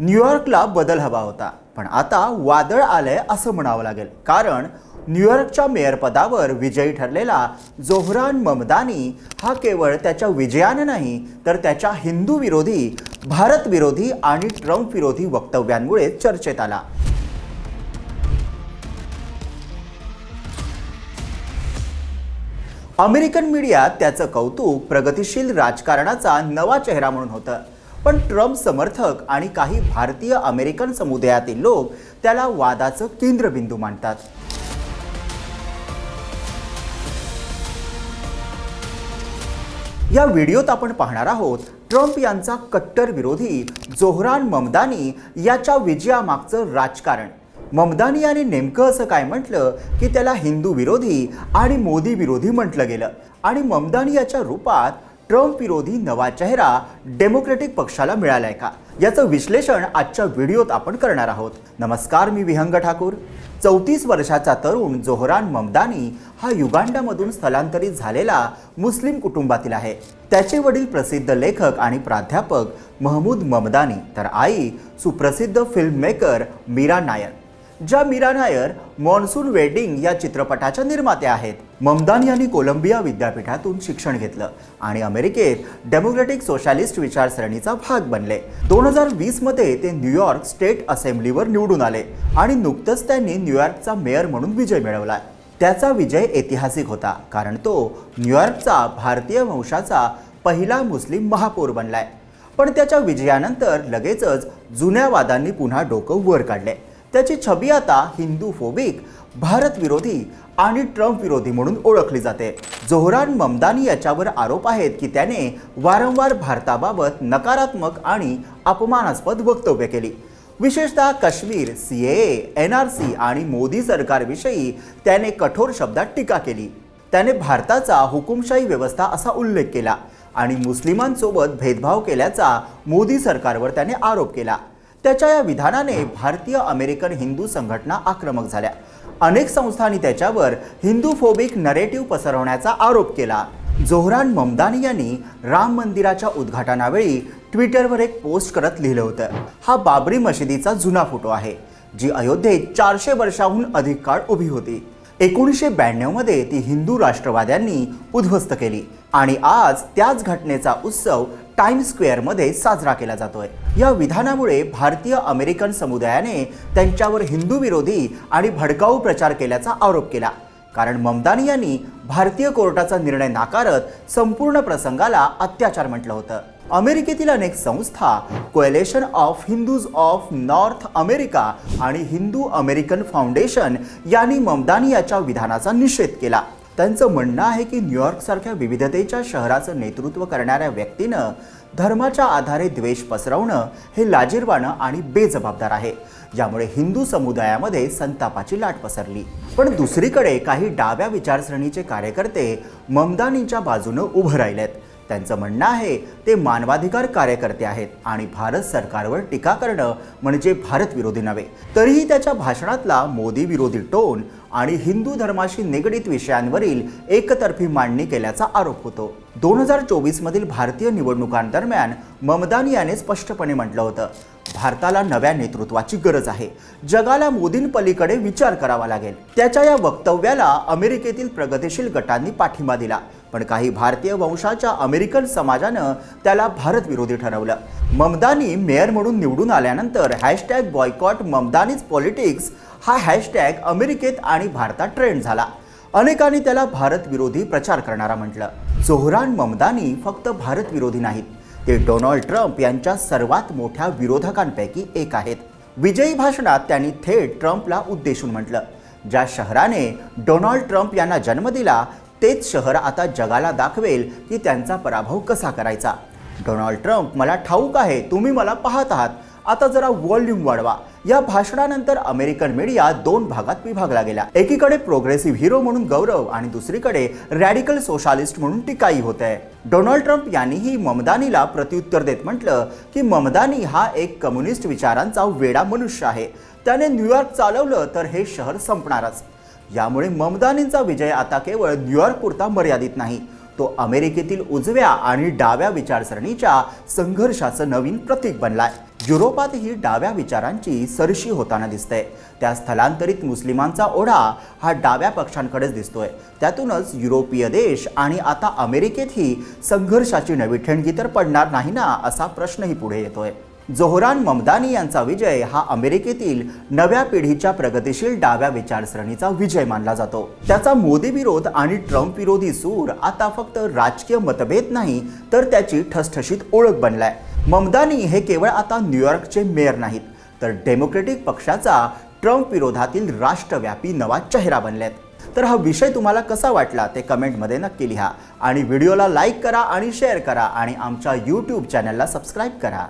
न्यूयॉर्कला बदल हवा होता. पण आता वादळ आलंय असं म्हणावं लागेल. कारण न्यूयॉर्कच्या मेयरपदावर विजयी ठरलेला जोहरान ममदानी हा केवळ त्याच्या विजयानं नाही तर त्याच्या हिंदू विरोधी भारत विरोधी आणि ट्रम्प विरोधी वक्तव्यांमुळे चर्चेत आला. अमेरिकन मीडियात त्याचं कौतुक प्रगतिशील राजकारणाचा नवा चेहरा म्हणून होतं. पण ट्रम्प समर्थक आणि काही भारतीय अमेरिकन समुदायातील लोक त्याला वादाचं केंद्रबिंदू मानतात. या व्हिडिओत आपण पाहणार आहोत ट्रम्प यांचा कट्टर विरोधी जोहरान ममदानी याच्या विजयामागचं राजकारण. ममदानी याने नेमकं असं काय म्हटलं की त्याला हिंदू विरोधी आणि मोदी विरोधी म्हटलं गेलं. आणि ममदानी याच्या रूपात ट्रम्प विरोधी नवा चेहरा डेमोक्रेटिक पक्षाला मिळालाय का? याचं विश्लेषण आजच्या व्हिडिओत आपण करणार आहोत. नमस्कार मी विहंग ठाकूर. चौतीस वर्षाचा तरुण जोहरान ममदानी हा युगांडामधून स्थलांतरित झालेला मुस्लिम कुटुंबातील आहे. त्याचे वडील प्रसिद्ध लेखक आणि प्राध्यापक महमूद ममदानी तर आई सुप्रसिद्ध फिल्ममेकर मीरा नायर. ज्या मीरा नायर मॉन्सून वेडिंग या चित्रपटाच्या निर्मात्या आहेत. ममदान यांनी कोलंबिया विद्यापीठातून शिक्षण घेतलं आणि अमेरिकेत डेमोक्रेटिक सोशालिस्ट विचारसरणीचा भाग बनले. दोन हजार वीसमध्ये ते न्यूयॉर्क स्टेट असेंब्लीवर निवडून आले आणि नुकतंच त्यांनी न्यूयॉर्कचा मेयर म्हणून विजय मिळवला. त्याचा विजय ऐतिहासिक होता कारण तो न्यूयॉर्कचा भारतीय वंशाचा पहिला मुस्लिम महापौर बनलाय. पण त्याच्या विजयानंतर लगेचच जुन्या वादांनी पुन्हा डोकं वर काढले. त्याची छबी आता हिंदू फोबिक भारत विरोधी आणि ट्रम्प विरोधी म्हणून ओळखली जाते. जोहरान ममदानी याच्यावर आरोप आहेत की त्याने वारंवार भारताबाबत नकारात्मक आणि अपमानास्पद वक्तव्य केली. विशेषतः Kashmir C A N R C आणि मोदी सरकारविषयी त्याने कठोर शब्दात टीका केली. त्याने भारताचा हुकुमशाही व्यवस्था असा उल्लेख केला आणि मुस्लिमांसोबत भेदभाव केल्याचा मोदी सरकारवर त्याने आरोप केला. त्याच्या या विधानाने भारतीय अमेरिकन हिंदू संघटना आक्रमक झाल्या. अनेक संस्थांनी त्याच्यावर हिंदू फोबिक नरेटिव्ह पसरवण्याचा आरोप केला. जोहरान ममदानी यांनी राम मंदिराच्या उद्घाटनावेळी ट्विटरवर एक पोस्ट करत लिहिलं होतं. हा बाबरी मशिदीचा जुना फोटो आहे जी अयोध्येत चारशे वर्षाहून अधिक काळ उभी होती. एकोणीसशे ब्याण्णवमध्ये ती हिंदू राष्ट्रवाद्यांनी उद्ध्वस्त केली आणि आज त्याच घटनेचा उत्सव टाइम स्क्वेअरमध्ये साजरा केला जातोय. या विधानामुळे भारतीय अमेरिकन समुदायाने त्यांच्यावर हिंदू विरोधी आणि भडकाऊ प्रचार केल्याचा आरोप केला. कारण ममदानी यांनी भारतीय कोर्टाचा निर्णय नाकारत संपूर्ण प्रसंगाला अत्याचार म्हटलं होतं. अमेरिकेतील अनेक संस्था coalition of Hindus of North America आणि हिंदू अमेरिकन फाउंडेशन यांनी ममदानी याच्या विधानाचा निषेध केला. त्यांचं म्हणणं आहे की न्यूयॉर्कसारख्या विविधतेच्या शहराचं नेतृत्व करणाऱ्या व्यक्तीनं धर्माच्या आधारे द्वेष पसरवणं हे लाजीरवाणं आणि बेजबाबदार आहे. यामुळे हिंदू समुदायामध्ये संतापाची लाट पसरली. पण दुसरीकडे काही डाव्या विचारसरणीचे कार्यकर्ते ममदानींच्या बाजूनं उभं राहिलेत. त्यांचं म्हणणं आहे ते मानवाधिकार कार्यकर्ते आहेत आणि भारत सरकारवर टीका करणं म्हणजे भारत विरोधी नव्हे. तरीही त्याच्या भाषणातला मोदी विरोधी टोन आणि हिंदू धर्माशी निगडीत विषयांवरील एकतर्फी मांडणी केल्याचा आरोप होतो. दोन हजार चोवीसमधील भारतीय निवडणुकांदरम्यान ममदानी याने स्पष्टपणे म्हटलं होतं भारताला नव्या नेतृत्वाची गरज आहे. जगाला मोदींपलीकडे विचार करावा लागेल. त्याच्या या वक्तव्याला अमेरिकेतील प्रगतीशील गटांनी पाठिंबा दिला. पण काही भारतीय वंशाच्या अमेरिकन समाजानं त्याला भारत विरोधी ठरवलं. ममदानी मेयर म्हणून निवडून आल्यानंतर हॅशटॅग बॉयकॉट ममदानीज पॉलिटिक्स हा हॅशटॅग अमेरिकेत आणि भारतात ट्रेंड झाला. अनेकांनी त्याला भारत विरोधी प्रचार करणारा म्हटलं. जोहरान ममदानी फक्त भारत विरोधी नाहीत. ते डोनाल्ड ट्रम्प यांच्या सर्वात मोठ्या विरोधकांपैकी एक आहेत. विजयी भाषणात त्यांनी थेट ट्रम्पला उद्देशून म्हटलं. ज्या शहराने डोनाल्ड ट्रम्प यांना जन्म दिला तेच शहर आता जगाला दाखवेल की त्यांचा पराभव कसा करायचा. डोनाल्ड ट्रम्प मला ठाऊक आहे तुम्ही मला पाहत आहात. आता जरा व्हॉल्यूम वाढवा. या भाषणानंतर अमेरिकन मीडिया दोन भागात विभागला गेला एकीकडे प्रोग्रेसिव्ह हिरो म्हणून गौरव आणि दुसरीकडे रॅडिकल सोशालिस्ट म्हणून टीकाही होत आहे डोनाल्ड ट्रम्प यांनीही ममदानीला प्रत्युत्तर देत म्हटलं की ममदानी हा एक कम्युनिस्ट विचारांचा वेडा मनुष्य आहे. त्याने न्यूयॉर्क चालवलं तर हे शहर संपणारच. यामुळे ममदानींचा विजय आता केवळ न्यूयॉर्क पुरता मर्यादित नाही. तो अमेरिकेतील उजव्या आणि डाव्या विचारसरणीच्या संघर्षाचं नवीन प्रतीक बनलाय. युरोपातही डाव्या विचारांची सरशी होताना दिसते त्या स्थलांतरित मुस्लिमांचा ओढा हा डाव्या पक्षांकडेच दिसतोय. त्यातूनच युरोपीय देश आणि आता अमेरिकेतही संघर्षाची नवी ठेणगी तर पडणार नाही ना असा प्रश्नही पुढे येतोय. जोहरान ममदानी यांचा विजय हा अमेरिकेतील नव्या पिढीच्या प्रगतीशील डाव्या विचारसरणीचा विजय मानला जातो. त्याचा मोदी विरोध आणि ट्रम्प विरोधी सूर आता फक्त राजकीय मतभेद नाही तर त्याची ठसठशीत ओळख बनलाय. ममदानी हे केवळ आता न्यूयॉर्कचे मेयर नाहीत तर डेमोक्रेटिक पक्षाचा ट्रम्प विरोधातील राष्ट्रव्यापी नवा चेहरा बनलेत. तर हा विषय तुम्हाला कसा वाटला ते कमेंटमध्ये नक्की लिहा आणि व्हिडिओला लाईक करा आणि शेअर करा आणि आमच्या यूट्यूब चॅनलला सबस्क्राईब करा.